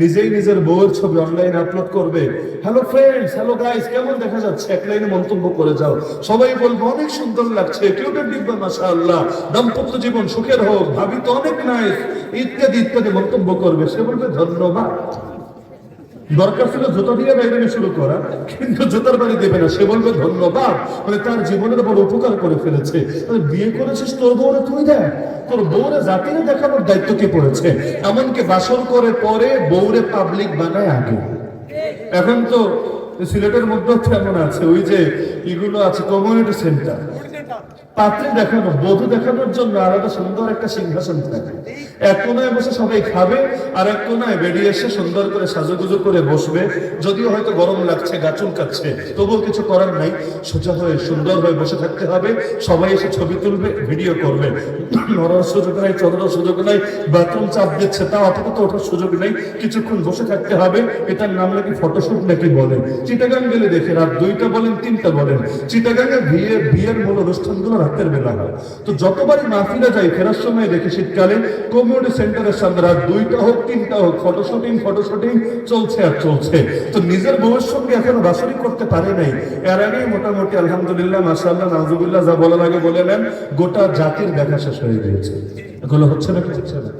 নিজেই নিজের বউয়ের ছবি অনলাইনে আপলোড করবে। হ্যালো ফ্রেন্ডস হ্যালো গাইস কেমন দেখা যাচ্ছে? এক লাইনে মন্তব্য করে যাও। সবাই বলবে, অনেক সুন্দর লাগছে। কিউটের দিব্যা মাশাআল্লাহ, দাম্পত্য জীবন সুখের হোক, ভাবি তো অনেক নাই ইত্যাদি ইত্যাদি মন্তব্য করবে। সে বলবে, ধন্যবাদ। দরকার ছিল জুতো দিয়ে বাইরে শুরু করা, কিন্তু জুতার বাড়ি দেবে না। সে বলবে, ধন্যবাদ। মানে তার জীবনের বড় উপকার করে ফেলেছে। বিয়ে করেছিস তোর বউরে? তুই দেখ। তোর বউরে জাতিরে দেখানোর দায়িত্ব কি পড়েছে? এমনকি বাসন করে পরে বউরে পাবলিক বানায় আগে। এখন তো সিলেটের মধ্যে তেমন আছে। ওই যে এগুলো আছে কমিউনিটি সেন্টার পাত্রী দেখানো, বধূ দেখানোর জন্য আলাদা সুন্দর একটা সিংহাসন থাকে। এক কোনায় বসে সবাই খাবে, আর এক কোনায় বেরিয়ে এসে সুন্দর করে সাজুগুজু করে বসবে। যদিও হয়তো গরম লাগছে গাচুল কাচ্ছে তবুও কিছু করার নাই। সোজা হয়ে, সুন্দর হয়ে বসে থাকতে হবে। সবাই এসে ছবি তুলবে, ভিডিও করবে। নড়ার সুযোগ নাই চলার সুযোগ নাই, বাথরুম চাপ দিচ্ছে তা তাও আপাতত ওঠার সুযোগ নেই। কিছুক্ষণ বসে থাকতে হবে। এটার নাম নাকি ফটোশুট নাকি বলেন? চিটাগাং গেলে দেখে রাত দুইটা বলেন, তিনটা বলেন। চিটাগাঙে বিয়ে, বিয়ের মূল অনুষ্ঠানগুলো রাতের বেলা হয় তো যতবারই মাহফিলে যাই, ফেরার সময় দেখি শীতকালে কমিউনিটি সেন্টারের সামনে রাত দুইটা হোক, তিনটা হোক, ফটোশুটিং ফটোশুটিং চলছে আর চলছে। তো নিজের বউয়ের সঙ্গে এখনও বাসরি করতে পারে নাই। এর আগেই মোটামুটি, আলহামদুলিল্লাহ মাসাল্লাহ নাজুবুল্লাহ যা বলার আগে বলে নেন, গোটা জাতির দেখা শেষ হয়ে গিয়েছে। এগুলো হচ্ছে না কি হচ্ছে না।